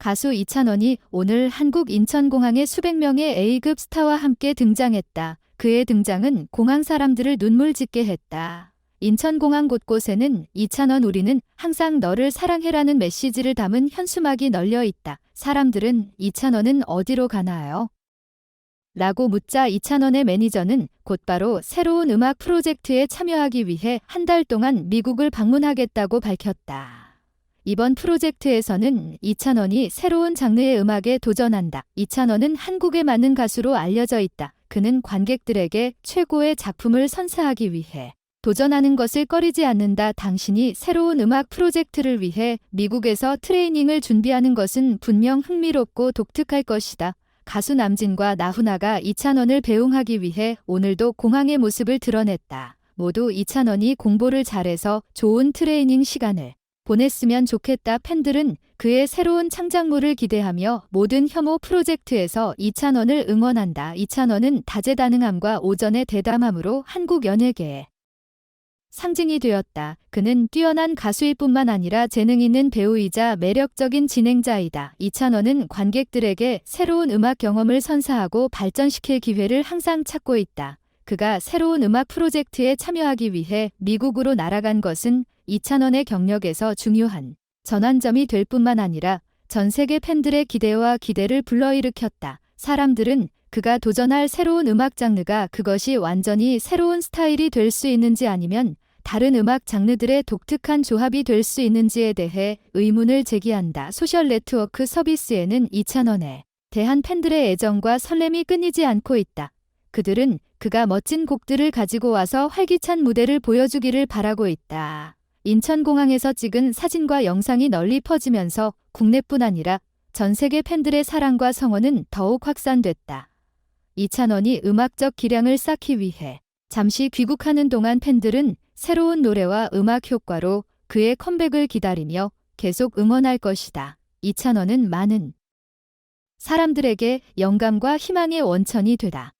가수 이찬원이 오늘 한국 인천공항에 수백 명의 A급 스타와 함께 등장했다. 그의 등장은 공항 사람들을 눈물 짓게 했다. 인천공항 곳곳에는 이찬원 우리는 항상 너를 사랑해라는 메시지를 담은 현수막이 널려 있다. 사람들은 이찬원은 어디로 가나요? 라고 묻자 이찬원의 매니저는 곧바로 새로운 음악 프로젝트에 참여하기 위해 한 달 동안 미국을 방문하겠다고 밝혔다. 이번 프로젝트에서는 이찬원이 새로운 장르의 음악에 도전한다. 이찬원은 한국에 맞는 가수로 알려져 있다. 그는 관객들에게 최고의 작품을 선사하기 위해 도전하는 것을 꺼리지 않는다. 당신이 새로운 음악 프로젝트를 위해 미국에서 트레이닝을 준비하는 것은 분명 흥미롭고 독특할 것이다. 가수 남진과 나훈아가 이찬원을 배웅하기 위해 오늘도 공항의 모습을 드러냈다. 모두 이찬원이 공부를 잘해서 좋은 트레이닝 시간을 보냈으면 좋겠다. 팬들은 그의 새로운 창작물을 기대하며 모든 혐오 프로젝트에서 이찬원을 응원한다. 이찬원은 다재다능함과 오전의 대담함으로 한국 연예계에 상징이 되었다. 그는 뛰어난 가수일 뿐만 아니라 재능 있는 배우이자 매력적인 진행자이다. 이찬원은 관객들에게 새로운 음악 경험을 선사하고 발전시킬 기회를 항상 찾고 있다. 그가 새로운 음악 프로젝트에 참여하기 위해 미국으로 날아간 것은 이찬원의 경력에서 중요한 전환점이 될 뿐만 아니라 전 세계 팬들의 기대와 기대를 불러일으켰다. 사람들은 그가 도전할 새로운 음악 장르가 그것이 완전히 새로운 스타일이 될 수 있는지 아니면 다른 음악 장르들의 독특한 조합이 될 수 있는지에 대해 의문을 제기한다. 소셜 네트워크 서비스에는 이찬원에 대한 팬들의 애정과 설렘이 끊이지 않고 있다. 그들은 그가 멋진 곡들을 가지고 와서 활기찬 무대를 보여주기를 바라고 있다. 인천공항에서 찍은 사진과 영상이 널리 퍼지면서 국내뿐 아니라 전 세계 팬들의 사랑과 성원은 더욱 확산됐다. 이찬원이 음악적 기량을 쌓기 위해 잠시 귀국하는 동안 팬들은 새로운 노래와 음악 효과로 그의 컴백을 기다리며 계속 응원할 것이다. 이찬원은 많은 사람들에게 영감과 희망의 원천이 되다.